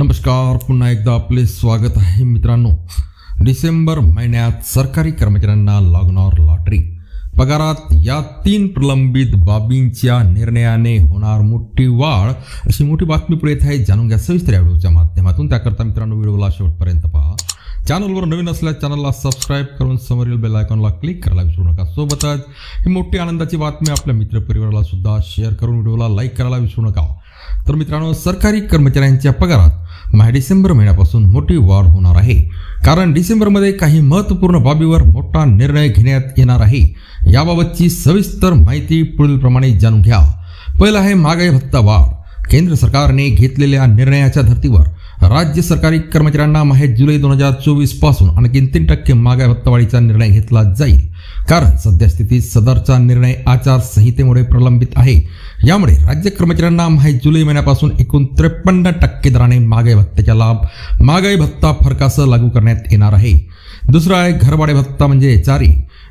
नमस्कार पुन्हा एकदा आपले स्वागत आहे मित्रांनो. डिसेंबर महिन्यात सरकारी कर्मचाऱ्यांना लागणार लॉटरी. पगारात या तीन प्रलंबित बाबींच्या निर्णयाने होणार मोठी वाढ. अशी मोठी बातमी पुढे येत आहे. जाणून घ्या सविस्तर या व्हिडिओच्या माध्यमातून. त्याकरता मित्रांनो व्हिडिओला शेवटपर्यंत पहा. चॅनलवर नवीन असल्यास चॅनलला सबस्क्राईब करून समोरील बेल आयकॉनला क्लिक करायला विसरू नका. सोबतच ही मोठी आनंदाची बातमी आपल्या मित्रपरिवाराला सुद्धा शेअर करून व्हिडिओला लाईक करायला विसरू नका. तर मित्रांनो सरकारी कर्मचाऱ्यांच्या पगारात माहे डिसेंबर महिन्यापासून मोठी वाढ होणार आहे. कारण डिसेंबरमध्ये काही महत्त्वपूर्ण बाबीवर मोठा निर्णय घेण्यात येणार आहे. याबाबतची सविस्तर माहिती पुढीलप्रमाणे जाणून घ्या. पहिलं आहे महागाई भत्ता वाढ. केंद्र सरकारने घेतलेल्या निर्णयाच्या धर्तीवर राज्य सरकारी कर्मचाऱ्यांना माहे जुलै दोन हजार चोवीसपासून आणखी तीन टक्के महागाई भत्तावाढीचा निर्णय घेतला जाईल. कारण सद्यस्थितीत सदरचा निर्णय आचारसंहितेमुळे प्रलंबित आहे. यामुळे राज्य कर्मचाऱ्यांना माहीत जुलै महिन्यापासून एकूण त्रेपन्न टक्के दराने महागाई भत्त्याचा लाभ महागाई भत्ता फरकासह लागू करण्यात येणार आहे. दुसरा आहे घरभाडे भत्ता म्हणजे चारी.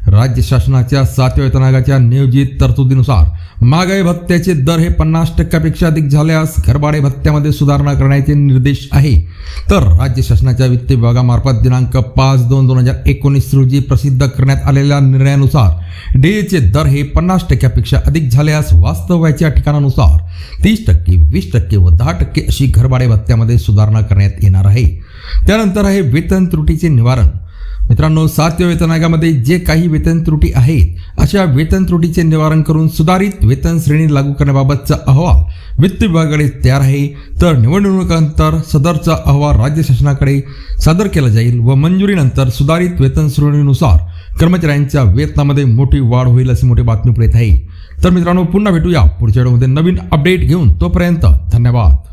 राज्य शासनाच्या सातव्या वेतन आयोगाच्या नियोजित तरतुदीनुसार महागाई भत्त्याचे दर हे पन्नास टक्क्यापेक्षा अधिक झाल्यास घरभाडे भत्त्यामध्ये सुधारणा करण्याचे निर्देश आहे. तर राज्य शासनाच्या वित्त विभागामार्फत दिनांक पाच दोन दोन हजार एकोणीस रोजी प्रसिद्ध करण्यात आलेल्या निर्णयानुसार डीएचे दर हे पन्नास टक्क्यापेक्षा अधिक झाल्यास वास्तव्याच्या ठिकाणानुसार तीस टक्के वीस टक्के व दहा टक्के अशी घरभाडे भत्त्यामध्ये सुधारणा करण्यात येणार आहे. त्यानंतर आहे वेतन त्रुटीचे निवारण. मित्रांनो सातव्या वेतन आयोगामध्ये जे काही वेतन त्रुटी आहेत अशा वेतन त्रुटीचे निवारण करून सुधारित वेतन श्रेणी लागू करण्याबाबतचा अहवाल वित्त विभागाकडे तयार आहे. तर निवडणुकानंतर सदरचा अहवाल राज्य शासनाकडे सादर केला जाईल व मंजुरीनंतर सुधारित वेतन श्रेणीनुसार कर्मचाऱ्यांच्या वेतनामध्ये मोठी वाढ होईल अशी मोठी बातमी पुढे येत आहे. तर मित्रांनो पुन्हा भेटूया पुढच्या व्हिडिओमध्ये नवीन अपडेट घेऊन तोपर्यंत धन्यवाद.